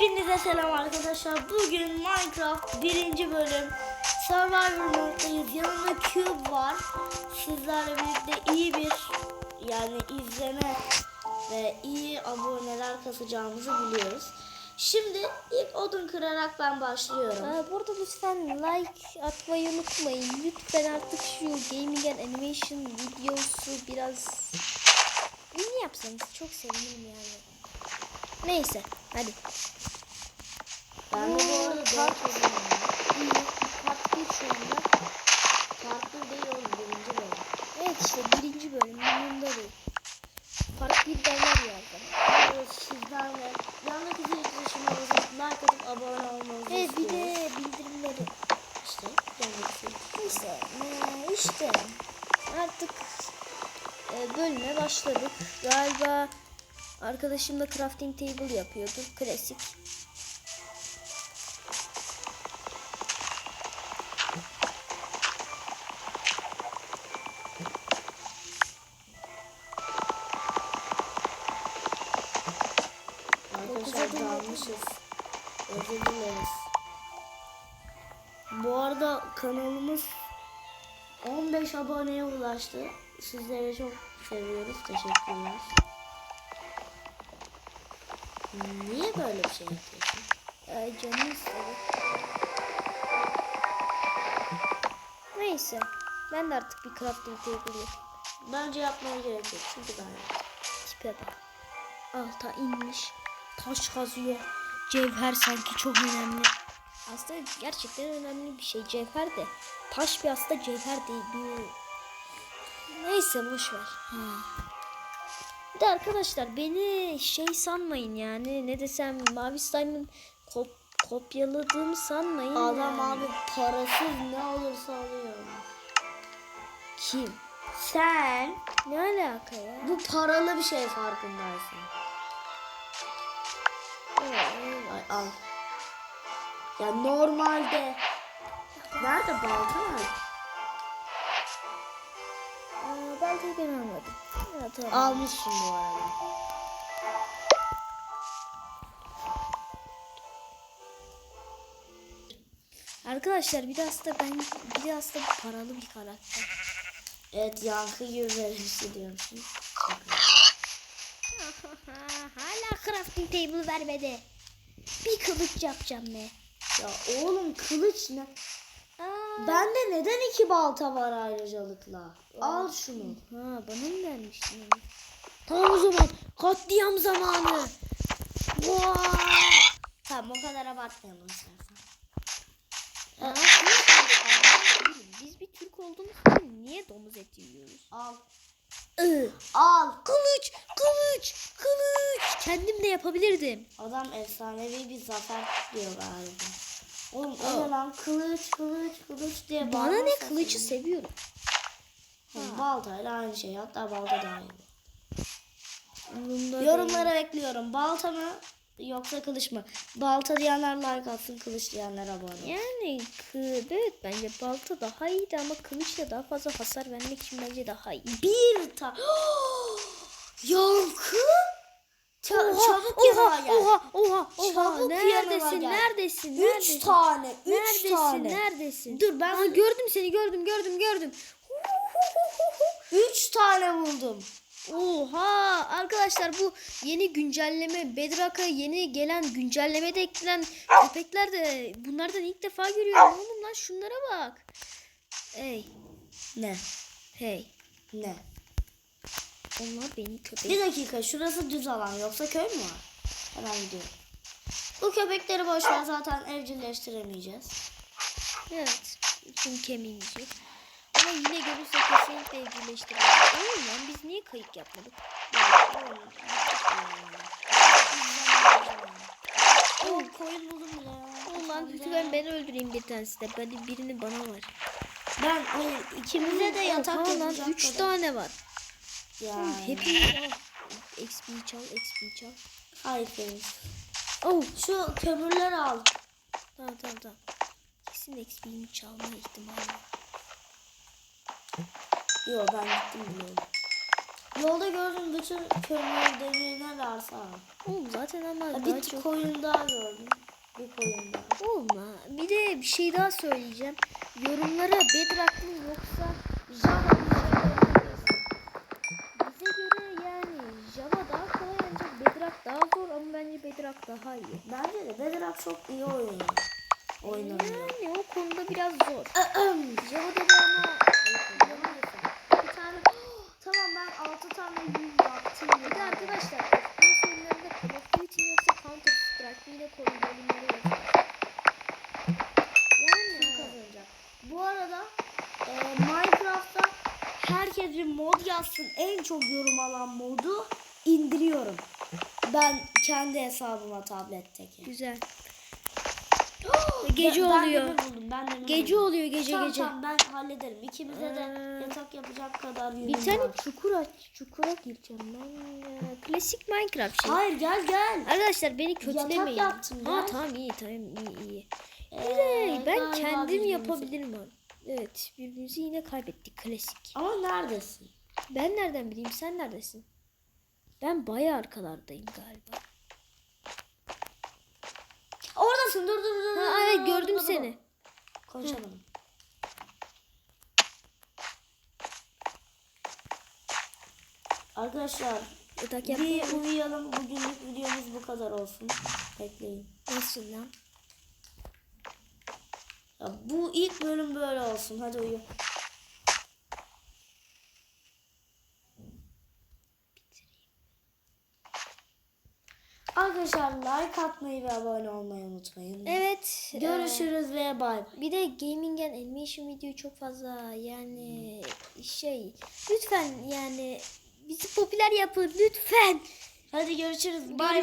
Hepinize selam arkadaşlar. Bugün Minecraft birinci bölüm Survivor moddayız. Yanımda Cube var. Sizlerle birlikte iyi bir yani izleme ve iyi aboneler kasacağımızı biliyoruz. Şimdi ilk odun kırarak ben başlıyorum. Aa, burada lütfen like atmayı unutmayın. Lütfen artık şu Gaming and Animation videosu biraz ünlü yapsanız çok sevinirim yani. Neyse hadi. Ben de bu arada odun var. İyi. Part 1 şu anda. Farklı değil oğlum birinci bölüm. Evet işte birinci bölüm. Yanında değil. Part 1 derler ya. Evet, sizlerle yandaki zil tuşuna basıp like atıp abone olmanızı Evet bir istiyoruz. de bildirimleri. İşte zil Neyse ee, işte artık e, bölüme başladık. Galiba arkadaşım da crafting table yapıyordur. Klasik. Dileriz. Bu arada kanalımız 15 aboneye ulaştı. Sizleri çok seviyoruz. Teşekkürler. Niye böyle bir şey yapıyorsun? Ee, canım istedi. Neyse. Ben de artık bir crafting table. Bence yapmaya gerek yok. Çünkü ben yaptım. Tipe bak. Alta inmiş. Taş kazıyor. Cevher sanki çok önemli. Aslında gerçekten önemli bir şey cevher de. Taş bir aslında cevher değil. Bir... Neyse boş ver. Ha. Bir de arkadaşlar beni şey sanmayın yani ne desem Mavi Slime'ın kop kopyaladığımı sanmayın. Adam yani. abi parasız ne olursa alıyor. Kim? Sen Ne alaka ya? bu paralı bir şey farkındaysın. Evet, evet. Ay al. Ya normalde Nerede balta nerede? Aa, ben almadım. Ya, tamam. Almışım bu arada. Arkadaşlar bir de aslında ben bir de aslında paralı bir karakter. Evet yankı gibi verirsi diyorsun. Hala crafting table vermedi. Bir kılıç yapacağım be. Ya oğlum kılıç ne? Aa, Bende neden iki balta var ayrıcalıkla? Al şunu. ha bana mı vermiştin? Tamam o zaman katliam zamanı. Vay. Tamam o kadar abartmayalım istersen. Aa, Biz bir Türk olduğumuz için niye domuz eti yiyoruz? Al. Al. Kılıç, kılıç, kılıç. Kendim de yapabilirdim. Adam efsanevi bir zafer diyor galiba. Oğlum o ne lan? Kılıç, kılıç, kılıç diye Bana ne bağırırsa kılıcı seviyorum. Hı, Baltayla aynı şey. Hatta balta iyi. Umurumda Yorumlara bekliyorum. Balta mı yoksa kılıç mı? Balta diyenler like atsın, kılıç diyenler abone. Yani evet bence balta daha iyiydi ama kılıçla daha fazla hasar vermek için bence daha iyi. Bir ta... Yankı! Ça- Oha, çabuk oha, gel. oha, oha, oha. Çabuk neredesin, gel. neredesin, Üç neredesin? tane, üç neredesin, tane. neredesin? Dur ben Aa, gördüm seni, gördüm, gördüm, gördüm. üç tane buldum. Oha arkadaşlar bu yeni güncelleme Bedrock'a yeni gelen güncellemede eklenen köpekler de bunlardan ilk defa görüyorum oğlum lan şunlara bak. Hey Ne? hey Ne? onlar benim köpeğim. Bir dakika şurası düz alan yoksa köy mü var? Hemen gidiyorum. Bu köpekleri boş ver zaten evcilleştiremeyeceğiz. Evet çünkü kemiğimiz yok. Evcilleştiririz. Oğlum lan biz niye kayık yapmadık? Oh koyun buldum ya. Oğlum lan lütfen ben öldüreyim bir tanesi de. Hadi birini bana ver. Ben hayır ikimize de yatak Oha lan yapacak 3 kadar. tane var. Yani. Hepimiz al. XP çal, XP çal. Hayır Filiz. Oh, Şu kömürleri al. tamam tamam tamam. Kesin XP'mi çalma ihtimali var. Yok ben gittim bile. Yolda gördüm bütün kömür demir ne varsa. Oğlum zaten ama Ha, daha Bir çok... koyun daha gördüm. Bir koyun daha. Olma. Bir de bir şey daha söyleyeceğim. Yorumlara Bedrock mı yoksa Java. Bize göre yani Java daha kolay ancak Bedrock daha zor ama bence Bedrock daha iyi. Bence de Bedrock çok iyi oynuyor. Oynanıyor. Yani o konuda biraz zor. Java'da da ama ben 6 tane yün yaptım. bir de arkadaşlar FPS oyunlarında Call of Duty yoksa Counter Strike yine koyun yorumlara yazın. Kim Yani kazanacak? Bu arada e, Minecraft'ta herkes bir mod yazsın. En çok yorum alan modu indiriyorum. Ben kendi hesabıma tabletteki. güzel. Gece Ben- oluyor. Ben buldum. Ben Gece buldum. oluyor gece Tamam, gece. tamam ben hallederim. İkimize de Ee, yatak yapacak kadar Bir tane var. çukur aç, çukura gireceğim ben. ya. Klasik Minecraft şey. Hayır gel gel. Arkadaşlar beni kötülemeyin. yaptım Ha ben. tamam iyi tamam iyi iyi. Ee, ben kendim yapabilirim abi. Evet birbirimizi yine kaybettik klasik. Ama neredesin? Ben nereden bileyim sen neredesin? Ben bayağı arkalardayım galiba. Oradasın dur dur dur. Ha dur, evet dur, gördüm dur, dur. seni. Konuşamadım. Arkadaşlar Yatak bir uyuyalım. Bugünlük videomuz bu kadar olsun. Bekleyin. Nasıl lan? Ya bu ilk bölüm böyle olsun. Hadi uyu. Arkadaşlar like atmayı ve abone olmayı unutmayın. Evet. Görüşürüz ve bay. Bir de gaming and animation videoyu çok fazla yani şey lütfen yani bizi popüler yapın lütfen. Hadi görüşürüz. Bay bay.